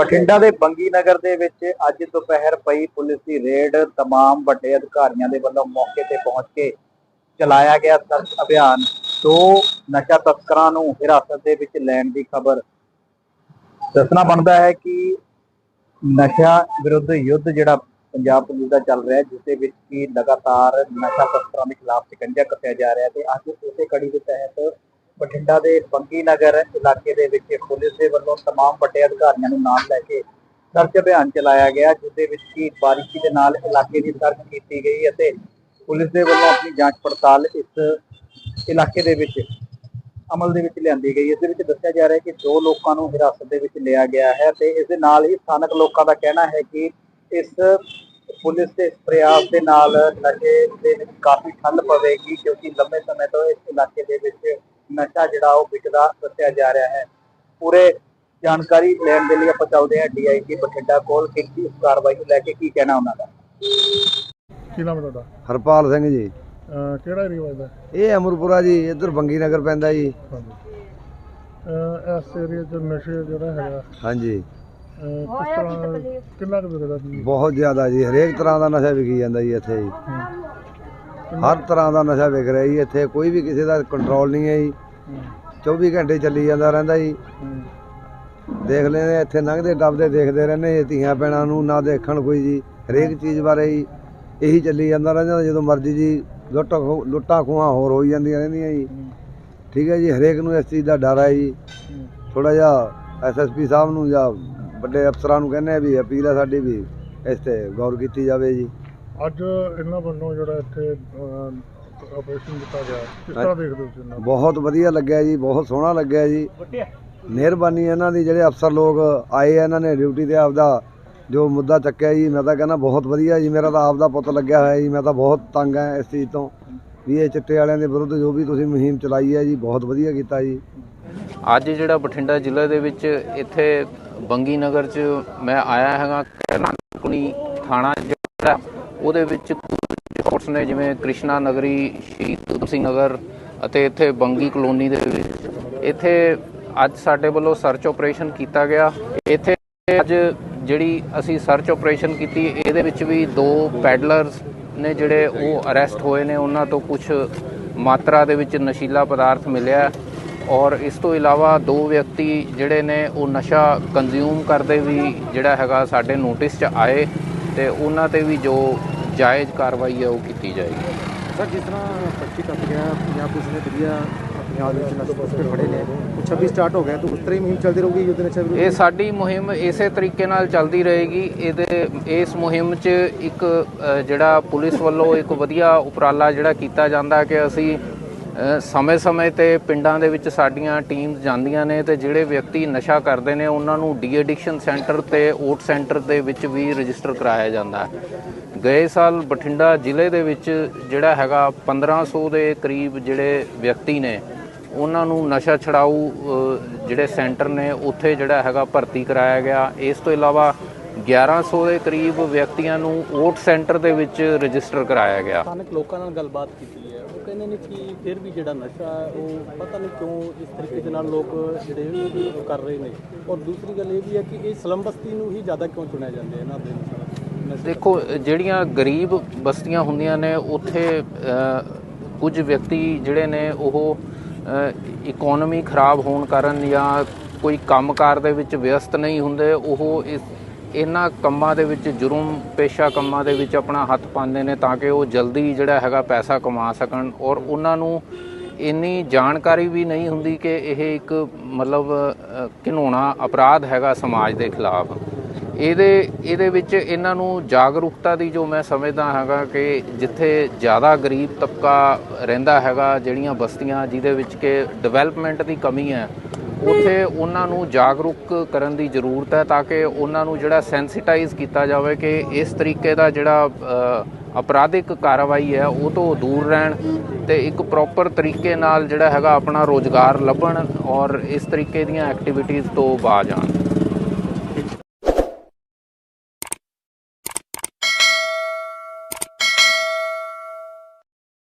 ਬਠਿੰਡਾ ਦੇ ਬੰਗੀ ਨਗਰ ਦੇ ਵਿੱਚ ਅੱਜ ਦੁਪਹਿਰ ਪਈ ਪੁਲਿਸ ਦੀ ਰੇਡ तमाम ਵੱਡੇ ਅਧਿਕਾਰੀਆਂ ਦੇ ਵੱਲੋਂ ਮੌਕੇ ਤੇ ਪਹੁੰਚ ਕੇ ਚਲਾਇਆ ਗਿਆ ਸਰਚ ਅਭਿਆਨ ਦੋ ਨਸ਼ਾ ਤਸਕਰਾਂ ਨੂੰ ਹਿਰਾਸਤ ਦੇ ਵਿੱਚ ਲੈਣ ਦੀ ਖਬਰ ਦੱਸਣਾ ਬਣਦਾ ਹੈ ਕਿ ਨਸ਼ਾ ਵਿਰੁੱਧ ਯੁੱਧ ਜਿਹੜਾ ਪੰਜਾਬ ਪੁਲਿਸ ਦਾ ਚੱਲ ਰਿਹਾ ਹੈ ਜਿਸ ਦੇ ਵਿੱਚ ਕੀ ਲਗਾਤਾਰ ਨਸ਼ਾ ਤਸਕਰਾਂ ਦੇ ਖਿਲਾਫ ਸ਼ਿਕੰਜਾ ਕੱਸਿਆ ਜਾ ਰਿਹਾ ਹੈ ਤੇ ਅੱਜ ਉਸੇ ਕੜੀ ਦੇ ਤਹਿਤ ਬਠਿੰਡਾ ਦੇ ਬੰਗੀ ਨਗਰ ਇਲਾਕੇ ਦੇ ਵਿੱਚ ਪੁਲਿਸ ਦੇ ਵੱਲੋਂ तमाम ਵੱਡੇ ਅਧਿਕਾਰੀਆਂ ਨੂੰ ਨਾਲ ਲੈ ਕੇ ਸਰਚ ਅਭਿਆਨ ਚਲਾਇਆ ਗਿਆ ਜਿਸ ਦੇ ਵਿੱਚ ਕੀ ਬਾਰਿਸ਼ੀ ਦੇ ਨਾਲ ਇਲਾਕੇ ਦੀ ਸਰਚ ਕੀਤੀ ਗਈ ਅਤੇ ਪੁਲਿਸ ਦੇ ਵੱਲੋਂ ਆਪਣੀ ਜਾਂਚ ਪੜਤਾਲ ਇਸ ਇਲਾਕੇ ਦੇ ਵਿੱਚ ਅਮਲ ਦੇ ਵਿੱਚ ਲਿਆਂਦੀ ਗਈ ਇਸ ਦੇ ਵਿੱਚ ਦੱਸਿਆ ਜਾ ਰਿਹਾ ਹੈ ਕਿ ਦੋ ਲੋਕਾਂ ਨੂੰ ਹਿਰਾਸਤ ਦੇ ਵਿੱਚ ਲਿਆ ਗਿਆ ਹੈ ਤੇ ਇਸ ਦੇ ਨਾਲ ਹੀ ਸਥਾਨਕ ਲੋਕਾਂ ਦਾ ਕਹਿਣਾ ਹੈ ਕਿ ਇਸ ਪੁਲਿਸ ਦੇ ਇਸ ਪ੍ਰਯਾਸ ਦੇ ਨਾਲ ਨਸ਼ੇ ਦੇ ਵਿੱਚ ਕਾਫੀ ਠੱਲ ਪਵੇਗੀ ਕਿਉਂਕਿ ਲੰਬੇ ਸਮੇਂ ਤੋਂ ਇਸ ਇਲਾਕੇ ਦੇ ਵਿੱਚ ਨਸ਼ਾ ਜਿਹੜਾ ਉਹ ਵਿਕਦਾ ਦੱਸਿਆ ਜਾ ਰਿਹਾ ਹੈ। ਪੂਰੇ ਜਾਣਕਾਰੀ ਲੈਣ ਦੇ ਲਈ ਆਪਾਂ ਚੱਲਦੇ ਹਾਂ ਡੀਆਈਜੀ ਬਠਿੰਡਾ ਕੋਲ। ਕਿ ਕੀ ਇਸ ਕਾਰਵਾਈ ਨੂੰ ਲੈ ਕੇ ਕੀ ਕਹਿਣਾ ਉਹਨਾਂ ਦਾ? ਕੀ ਨਾਮ ਹੈ ਤੁਹਾਡਾ? ਹਰਪਾਲ ਸਿੰਘ ਜੀ। ਅਹ ਕਿਹੜਾ ਏਰੀਆ ਵੱਜਦਾ ਇਹ ਅਮਰਪੁਰਾ ਜੀ ਇੱਧਰ ਬੰਗੀ ਨਗਰ ਪੈਂਦਾ ਜੀ। ਹਾਂਜੀ। ਅਹ ਇਸ ਏਰੀਆ 'ਚ ਨਸ਼ੇ ਜਿਹੜਾ ਹੈਗਾ। ਹਾਂਜੀ। ਅਹ ਕਿਸ ਤਰ੍ਹਾਂ ਕਿੰਨਾ ਕੁ ਵਿਕਦਾ ਜੀ? ਬਹੁਤ ਜ਼ਿਆਦਾ ਜੀ। ਹਰੇਕ ਤਰ੍ਹਾਂ ਦਾ ਨਸ਼ਾ ਵਿਕੀ ਜਾਂਦਾ ਜੀ ਇੱਥੇ ਜੀ। ਹਰ ਤਰ੍ਹਾਂ ਦਾ ਨਸ਼ਾ ਵਿਕ ਰਿਹਾ ਜੀ। ਇੱਥੇ ਕੋਈ ਵੀ ਕਿਸੇ ਦਾ ਕੰਟਰੋਲ ਨਹੀਂ ਹੈ ਜੀ। 24 ਘੰਟੇ ਚੱਲੀ ਜਾਂਦਾ ਰਹਿੰਦਾ ਜੀ। ਦੇਖ ਲੈਂਦੇ ਇੱਥੇ ਲੰਘਦੇ ਟੱਪਦੇ ਦੇਖਦੇ ਰਹਿੰਦੇ ਜੀ ਧੀਆਂ ਪੈਣਾ ਨੂੰ ਨਾ ਦੇਖਣ ਕੋਈ ਜੀ, ਹਰੇਕ ਚੀਜ਼ ਬਾਰੇ ਜੀ ਇਹੀ ਚੱਲੀ ਜਾਂਦਾ ਰਹਿੰਦਾ, ਜਦੋਂ ਮਰਜ਼ੀ ਜੀ ਲੁੱਟ ਲੁੱਟਾਂ ਖੋਹਾਂ ਹੋਰ ਹੋਈ ਜਾਂਦੀਆਂ ਰਹਿੰਦੀਆਂ ਜੀ। ਠੀਕ ਹੈ ਜੀ, ਹਰੇਕ ਨੂੰ ਇਸ ਚੀਜ਼ ਦਾ ਡਰ ਹੈ ਜੀ। ਥੋੜਾ ਜਿਹਾ ਐਸਐਸਪੀ ਸਾਹਿਬ ਨੂੰ ਜਾਂ ਵੱਡੇ ਅਫਸਰਾਂ ਨੂੰ ਕਹਿੰਦੇ ਆ ਵੀ ਅਪੀਲ ਹੈ ਸਾਡੀ ਵੀ ਇਸ ਤੇ ਗੌਰ ਕੀਤੀ ਜਾਵੇ ਜੀ। ਅੱਜ ਇਹਨਾਂ ਵੱਲੋਂ ਜਿਹੜਾ ਇੱਥੇ ਆਪਰੇਸ਼ਨ ਕੀਤਾ ਗਿਆ। ਕਿਸ ਤਰ੍ਹਾਂ ਦੇਖਦੇ ਹੋ ਤੁਸੀਂ ਇਹਨਾਂ ਨੂੰ? ਬਹੁਤ ਵਧੀਆ ਲੱਗਿਆ ਜੀ ਬਹੁਤ ਸੋਹਣਾ ਲੱਗਿਆ ਜੀ। ਮਿਹਰਬਾਨੀ ਇਹਨਾਂ ਦੀ ਜਿਹੜੇ ਅਫਸਰ ਲੋਕ ਆਏ ਆ ਇਹਨਾਂ ਨੇ ਡਿਊਟੀ ਤੇ ਆਪਦਾ ਜੋ ਮੁੱਦਾ ਚੱਕਿਆ ਜੀ ਮੈਂ ਤਾਂ ਕਹਿੰਦਾ ਬਹੁਤ ਵਧੀਆ ਜੀ ਮੇਰਾ ਤਾਂ ਆਪਦਾ ਪੁੱਤ ਲੱਗਿਆ ਹੋਇਆ ਜੀ ਮੈਂ ਤਾਂ ਬਹੁਤ ਤੰਗ ਆ ਇਸ ਚੀਜ਼ ਤੋਂ। ਵੀ ਇਹ ਚਿੱਟੇ ਵਾਲਿਆਂ ਦੇ ਵਿਰੁੱਧ ਜੋ ਵੀ ਤੁਸੀਂ ਮੁਹਿੰਮ ਚਲਾਈ ਹੈ ਜੀ ਬਹੁਤ ਵਧੀਆ ਕੀਤਾ ਜੀ। ਅੱਜ ਜਿਹੜਾ ਬਠਿੰਡਾ ਜ਼ਿਲ੍ਹੇ ਦੇ ਵਿੱਚ ਇੱਥੇ ਬੰਗੀ ਨਗਰ 'ਚ ਮੈਂ ਆਇਆ ਹੈਗਾ ਕੁਣੀ ਥਾਣਾ ਜਿਹੜਾ ਉਹਦੇ ਵਿੱਚ ਕੁਝ ਨੇ ਜਿਵੇਂ ਕ੍ਰਿਸ਼ਨਾ ਨਗਰੀ, ਸ਼ਹੀਦ ਊਧਮ ਸਿੰਘ ਨਗਰ ਅਤੇ ਇੱਥੇ ਬੰਗੀ ਕਲੋਨੀ ਦੇ ਵਿੱਚ ਇੱਥੇ ਅੱਜ ਸਾਡੇ ਵੱਲੋਂ ਸਰਚ ਆਪਰੇਸ਼ਨ ਕੀਤਾ ਗਿਆ। ਇੱਥੇ ਅੱਜ ਜਿਹੜੀ ਅਸੀਂ ਸਰਚ ਆਪਰੇਸ਼ਨ ਕੀਤੀ, ਇਹਦੇ ਵਿੱਚ ਵੀ ਦੋ ਪੈਡਲਰਸ ਨੇ ਜਿਹੜੇ ਉਹ ਅਰੈਸਟ ਹੋਏ ਨੇ। ਉਹਨਾਂ ਤੋਂ ਕੁਝ ਮਾਤਰਾ ਦੇ ਵਿੱਚ ਨਸ਼ੀਲਾ ਪਦਾਰਥ ਮਿਲਿਆ ਔਰ ਇਸ ਤੋਂ ਇਲਾਵਾ ਦੋ ਵਿਅਕਤੀ ਜਿਹੜੇ ਨੇ ਉਹ ਨਸ਼ਾ ਕੰਜ਼ਿਊਮ ਕਰਦੇ ਵੀ ਜਿਹੜਾ ਹੈਗਾ ਸਾਡੇ ਨੋਟਿਸ 'ਚ ਆਏ ਤੇ ਉਹਨਾਂ ਤੇ ਵੀ ਜੋ ਜਾਇਜ਼ ਕਾਰਵਾਈ ਹੈ ਉਹ ਕੀਤੀ ਜਾਏਗੀ। ਸਰ ਜਿਸ ਤਰ੍ਹਾਂ ਪੱਚੀ ਟੱਪ ਗਿਆ ਪੰਜਾਬ ਪੁਲਿਸ ਨੇ ਵਧੀਆ ਪੰਜਾਬ ਦੇ ਵਿੱਚ ਨਸ਼ੇ ਤਸਕਰ ਫੜੇ ਨੇ। ਉਹ 26 ਸਟਾਰਟ ਹੋ ਗਿਆ ਤਾਂ ਉਸ ਤਰ੍ਹਾਂ ਹੀ ਮੁਹਿੰਮ ਚੱਲਦੀ ਰਹੂਗੀ ਯੁੱਧ ਨਸ਼ਾ ਵਿਰੁੱਧ? ਇਹ ਸਾਡੀ ਮੁਹਿੰਮ ਇਸੇ ਤਰੀਕੇ ਨਾਲ ਚੱਲਦੀ ਰਹੇਗੀ। ਇਹਦੇ ਇਸ ਮੁਹਿੰਮ 'ਚ ਇੱਕ ਜਿਹੜਾ ਪੁਲਿਸ ਵੱਲੋਂ ਇੱਕ ਵਧੀਆ ਉਪਰਾਲਾ ਜਿਹੜਾ ਕੀਤਾ ਜਾਂਦਾ ਕਿ ਅਸੀਂ ਸਮੇਂ-ਸਮੇਂ ਤੇ ਪਿੰਡਾਂ ਦੇ ਵਿੱਚ ਸਾਡੀਆਂ ਟੀਮਸ ਜਾਂਦੀਆਂ ਨੇ ਤੇ ਜਿਹੜੇ ਵਿਅਕਤੀ ਨਸ਼ਾ ਕਰਦੇ ਨੇ ਉਹਨਾਂ ਨੂੰ ਡੀ ਐਡਿਕਸ਼ਨ ਸੈਂਟਰ ਤੇ ਓਟ ਸੈਂਟਰ ਦੇ ਵਿੱਚ ਵੀ ਰਜਿਸਟਰ ਕਰਾਇਆ ਜਾਂਦਾ। ਹੈ ਗਏ ਸਾਲ ਬਠਿੰਡਾ ਜ਼ਿਲ੍ਹੇ ਦੇ ਵਿੱਚ ਜਿਹੜਾ ਹੈਗਾ 1500 ਦੇ ਕਰੀਬ ਜਿਹੜੇ ਵਿਅਕਤੀ ਨੇ, ਉਹਨਾਂ ਨੂੰ ਨਸ਼ਾ ਛਡਾਊ ਜਿਹੜੇ ਸੈਂਟਰ ਨੇ, ਉੱਥੇ ਜਿਹੜਾ ਹੈਗਾ ਭਰਤੀ ਕਰਾਇਆ ਗਿਆ। ਇਸ ਤੋਂ ਇਲਾਵਾ 1100 ਦੇ ਕਰੀਬ ਵਿਅਕਤੀਆਂ ਨੂੰ ਓਟ ਸੈਂਟਰ ਦੇ ਵਿੱਚ ਰਜਿਸਟਰ ਕਰਾਇਆ ਗਿਆ। ਸਥਾਨਕ ਲੋਕਾਂ ਨਾਲ ਗੱਲਬਾਤ ਕੀਤੀ ਹੈ। ਉਹ ਕਹਿੰਦੇ ਨੇ ਕਿ ਫਿਰ ਵੀ ਜਿਹੜਾ ਨਸ਼ਾ ਹੈ, ਉਹ ਪਤਾ ਨਹੀਂ ਕਿਉਂ ਇਸ ਤਰੀਕੇ ਦੇ ਨਾਲ ਲੋਕ ਜਿਹੜੇ ਕਰ ਰਹੇ ਨੇ। ਔਰ ਦੂਸਰੀ ਗੱਲ ਇਹ ਵੀ ਹੈ ਕਿ ਇਹ ਸਲਮ ਬਸਤੀ ਨੂੰ ਹੀ ਜ਼ਿਆਦਾ ਕਿਉਂ ਚੁਣਿਆ ਜਾਂਦਾ ਹੈ ਇਹਨਾਂ ਦੇ ਦੇਖੋ, ਜਿਹੜੀਆਂ ਗਰੀਬ ਬਸਤੀਆਂ ਹੁੰਦੀਆਂ ਨੇ, ਉੱਥੇ ਕੁਝ ਵਿਅਕਤੀ ਜਿਹੜੇ ਨੇ, ਉਹ ਇਕਨੋਮੀ ਖਰਾਬ ਹੋਣ ਕਾਰਨ ਜਾਂ ਕੋਈ ਕੰਮਕਾਰ ਦੇ ਵਿੱਚ ਵਿਅਸਤ ਨਹੀਂ ਹੁੰਦੇ, ਉਹ ਇਸ, ਇਹਨਾਂ ਕੰਮਾਂ ਦੇ ਵਿੱਚ, ਜੁਰਮ ਪੇਸ਼ਾ ਕੰਮਾਂ ਦੇ ਵਿੱਚ ਆਪਣਾ ਹੱਥ ਪਾਉਂਦੇ ਨੇ ਤਾਂ ਕਿ ਉਹ ਜਲਦੀ ਜਿਹੜਾ ਹੈਗਾ ਪੈਸਾ ਕਮਾ ਸਕਣ। ਔਰ ਉਹਨਾਂ ਨੂੰ ਇੰਨੀ ਜਾਣਕਾਰੀ ਵੀ ਨਹੀਂ ਹੁੰਦੀ ਕਿ ਇਹ ਇੱਕ ਮਤਲਬ ਘਿਨੌਣਾ ਅਪਰਾਧ ਹੈਗਾ ਸਮਾਜ ਦੇ ਖਿਲਾਫ। ਇਹਦੇ ਇਹਦੇ ਵਿੱਚ ਇਹਨਾਂ ਨੂੰ ਜਾਗਰੂਕਤਾ ਦੀ ਜੋ ਮੈਂ ਸਮਝਦਾ ਹੈਗਾ ਕਿ ਜਿੱਥੇ ਜ਼ਿਆਦਾ ਗਰੀਬ ਤਬਕਾ ਰਹਿੰਦਾ ਹੈਗਾ, ਜਿਹੜੀਆਂ ਬਸਤੀਆਂ ਜਿਹਦੇ ਵਿੱਚ ਕਿ ਡਿਵੈਲਪਮੈਂਟ ਦੀ ਕਮੀ ਹੈ, ਉੱਥੇ ਉਹਨਾਂ ਨੂੰ ਜਾਗਰੂਕ ਕਰਨ ਦੀ ਜ਼ਰੂਰਤ ਹੈ ਤਾਂ ਕਿ ਉਹਨਾਂ ਨੂੰ ਜਿਹੜਾ ਸੈਂਸਿਟਾਈਜ਼ ਕੀਤਾ ਜਾਵੇ ਕਿ ਇਸ ਤਰੀਕੇ ਦਾ ਜਿਹੜਾ ਅਪਰਾਧਿਕ ਕਾਰਵਾਈ ਹੈ, ਉਹ ਤੋਂ ਦੂਰ ਰਹਿਣ ਤੇ ਇੱਕ ਪ੍ਰੋਪਰ ਤਰੀਕੇ ਨਾਲ ਜਿਹੜਾ ਹੈਗਾ ਆਪਣਾ ਰੋਜ਼ਗਾਰ ਲੱਭਣ ਔਰ ਇਸ ਤਰੀਕੇ ਦੀਆਂ ਐਕਟੀਵਿਟੀਜ਼ ਤੋਂ ਬਾਜ ਆਉਣ